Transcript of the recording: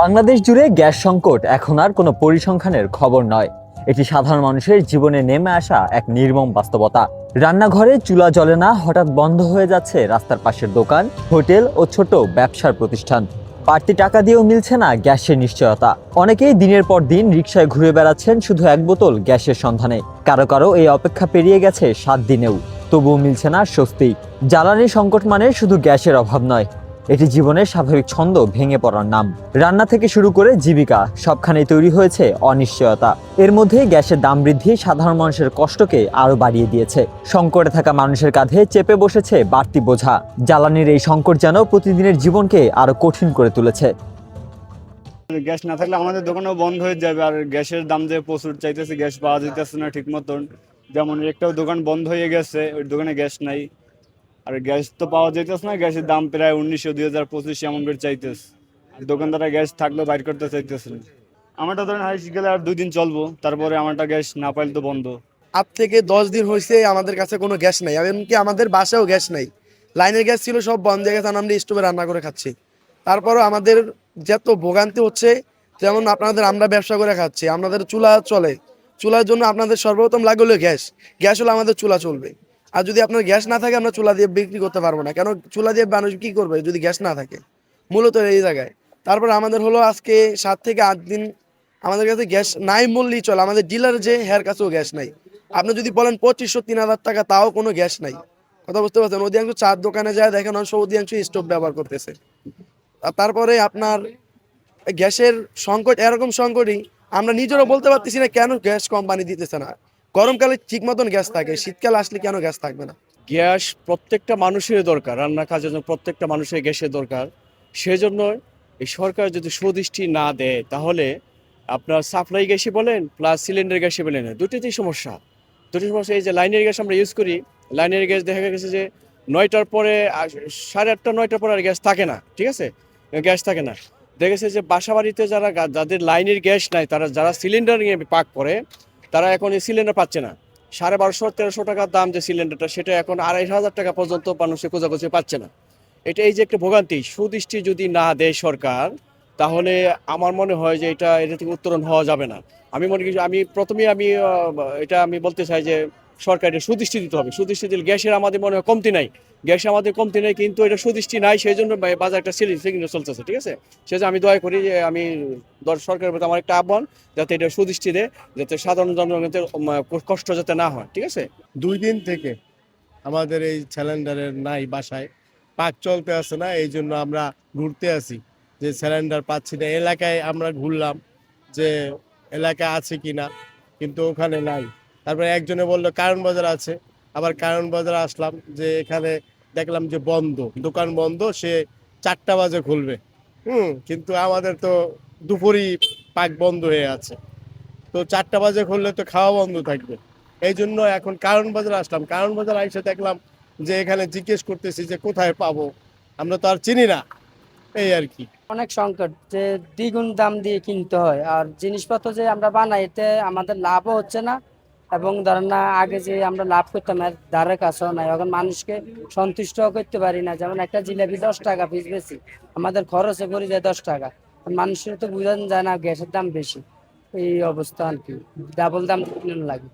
বাংলাদেশ জুড়ে গ্যাস সংকট এখন আর কোনো পরিসংখ্যানের খবর নয়। এটি সাধারণ মানুষের জীবনে নেমে আসা এক নির্মম বাস্তবতা। রান্নাঘরে চুলা জ্বলে না, হঠাৎ বন্ধ হয়ে যাচ্ছে রাস্তার পাশের দোকান, হোটেল ও ছোট ব্যবসার প্রতিষ্ঠান। বাড়তি টাকা দিয়েও মিলছে না গ্যাসের নিশ্চয়তা। অনেকেই দিনের পর দিন রিক্সায় ঘুরে বেড়াচ্ছেন শুধু এক বোতল গ্যাসের সন্ধানে। কারও কারও এই অপেক্ষা পেরিয়ে গেছে সাত দিনেও। তবুও মিলছে না স্বস্তি। জ্বালানি সংকট মানে শুধু গ্যাসের অভাব নয় এটি জীবনের স্বাভাবিক ছন্দ ভেঙে পড়ার নাম। রান্না থেকে শুরু করে জীবিকা, সবখানেই তৈরি হয়েছে অনিশ্চয়তা। এর মধ্যে গ্যাসের দাম বৃদ্ধি সাধারণ মানুষের কষ্টকে আরও বাড়িয়ে দিয়েছে। সংকটে থাকা মানুষের কাঁধে চেপে বসেছে বাড়তি বোঝা। জ্বালানির এই সংকট যেন প্রতিদিনের জীবনকে আরও কঠিন করে তুলেছে। গ্যাস না থাকলে আমাদের দোকানও বন্ধ হয়ে যাবে আর গ্যাসের দাম যে প্রচুর চাইতেছে, গ্যাস পাওয়া যাইতেছে না ঠিক মতন যেমন একটাও দোকান বন্ধ হয়ে গেছে, ওই দোকানে গ্যাস নাই। আর গ্যাস তো পাওয়া যাইতেছে না, গ্যাসের দাম প্রায় উনিশশো, দুই হাজার, পঁচিশ এমন করে চাইতেছে। দোকানদাররা গ্যাস থাকলেও বাইর করতে চাইতেছে না। আমারটা ধরেন হাইস গেলে আর দুই দিন চলবো, তারপরে আমারটা গ্যাস না পাইলে তো বন্ধ। আট থেকে দশ দিন হয়েছে আমাদের কাছে কোনো গ্যাস নাই এমনকি আমাদের বাসায়ও গ্যাস নাই। লাইনের গ্যাস ছিল, সব বন্ধ হয়ে গেছে আমরা স্টোভে রান্না করে খাচ্ছি। তারপরও আমাদের যত ভোগান্তি হচ্ছে, যেমন আপনাদের আমরা ব্যবসা করে খাচ্ছি, আমাদের চুলা চলে। চুলার জন্য আপনাদের সর্বপ্রথম লাগে হলো গ্যাস। গ্যাস হলে আমাদের চুলা চলবে। আর যদি আপনার গ্যাস না থাকে, আমরা চুলা দিয়ে বিক্রি করতে পারব না। কেন? চুলা দিয়ে মানুষ কি করবে যদি গ্যাস না থাকে? মূলত এই জায়গায়। তারপর আমাদের হলো আজকে সাত থেকে আট দিন আমাদের কাছে গ্যাস নাই বললেই চলে। আমাদের ডিলার যে হেয়ার কাছেও গ্যাস নাই। আপনি যদি বলেন পঁচিশশো, তিন হাজার টাকা, তাও কোনো গ্যাস নাই। কথা বুঝতে পারছেন? অধিকাংশ চার দোকানে যায়, দেখেন অংশ অধিকাংশ স্টোভ ব্যবহার করতেছে। তারপরে আপনার গ্যাসের সংকট, এরকম সংকটই আমরা নিজেরও বলতে পারতেছি না কেন গ্যাস কোম্পানি দিতেছে না। গরমকালে ঠিক মতন গ্যাস থাকে, শীতকাল আসলে কেন গ্যাস থাকবে না? গ্যাস প্রত্যেকটা মানুষের দরকার রান্না কাজের জন্য প্রত্যেকটা মানুষের গ্যাসের দরকার। সেজন্য এই সরকার যদি সুদৃষ্টি না দেয়, তাহলে আপনার সাপ্লাই গ্যাসে বলেন প্লাস সিলিন্ডার গ্যাসে বলেন, দুটোতেই সমস্যা। দুটি সমস্যা, এই যে লাইনের গ্যাস আমরা ইউজ করি, লাইনের গ্যাস দেখা গেছে যে নয়টার পরে সাড়ে আটটা, নয়টার পরে আর গ্যাস থাকে না, ঠিক আছে? গ্যাস থাকে না। দেখেছে যে বাসা বাড়িতে যারা যাদের লাইনের গ্যাস নাই, তারা যারা সিলিন্ডার নিয়ে পাক করে তারা এখন এই সিলিন্ডার পাচ্ছে না। সাড়ে বারোশো, তেরোশো টাকার দাম যে সিলিন্ডারটা সেটা এখন আড়াই হাজার টাকা পর্যন্ত মানুষে খোঁজাখুঁজি পাচ্ছে না। এটা এই যে একটা ভোগান্তি, সুদৃষ্টি যদি না দেয় সরকার, তাহলে আমার মনে হয় যে এটা এটা থেকে উত্তরণ হওয়া যাবে না। আমি মনে করি, আমি প্রথমেই আমি এটা আমি বলতে চাই যে সরকার এটা সুদৃষ্টি দিতে হবে। সুদৃষ্টি দিলে গ্যাসের আমাদের মনে হয় কমতি নাই। গ্যাসে আমাদের কমতি নেই, কিন্তু এটা সুদৃষ্টি নাই সেই জন্য বা- বাজার একটা সিলিন্ডার চলতেছে, ঠিক আছে? সেজন্য আমি দয়া করি যে আমি সরকারের প্রতি আমার একটা আহ্বান, যাতে এটা সুদৃষ্টি দেয়, যাতে সাধারণ জনগণের কষ্ট যাতে না হয়, ঠিক আছে? দুই দিন থেকে আমাদের এই সিলিন্ডারের নাই বাসায়। পাক চলতে আসে না, এই জন্য আমরা ঘুরতে আসি যে সিলিন্ডার পাচ্ছি না, এলাকায় আমরা ঘুরলাম যে এলাকা আছে কি না কিন্তু ওখানে নাই। তারপরে একজনে বলল, কারণ বাজার আছে। আবার কারণ বাজার আসলাম যে এখানে দেখলাম যে বন্ধ, দোকান বন্ধ, সে চারটা বাজে খুলবে। হুম, কিন্তু আমাদের তো দুপুরই পাক বন্ধ হয়ে আছে। তো চারটা বাজে খুললে তো খাওয়া বন্ধ থাকবে। এই জন্য এখন কারণ বাজার আসলাম। কারণ বাজার এসে দেখলাম যে এখানে জিজ্ঞেস করতেছি যে কোথায় পাবো? আমরা তো আর চিনি না। এই আর কি। অনেক সংকট যে দ্বিগুণ দাম দিয়ে কিনতে হয়। আর জিনিসপত্র যে আমরা বানাই, এতে আমাদের লাভও হচ্ছে না। এবং ধরেন না, আগে যে আমরা লাভ করতাম এর ধারে কাছেও নাই। এখন মানুষকে সন্তুষ্ট করতে পারি না। যেমন একটা জিলাপি দশ টাকা পিস বেশি, আমাদের খরচে পড়ে যায় দশ টাকা। মানুষের তো বোঝানো যায় না গ্যাসের দাম বেশি। এই অবস্থা আর কি। ডাবল দাম লাগে।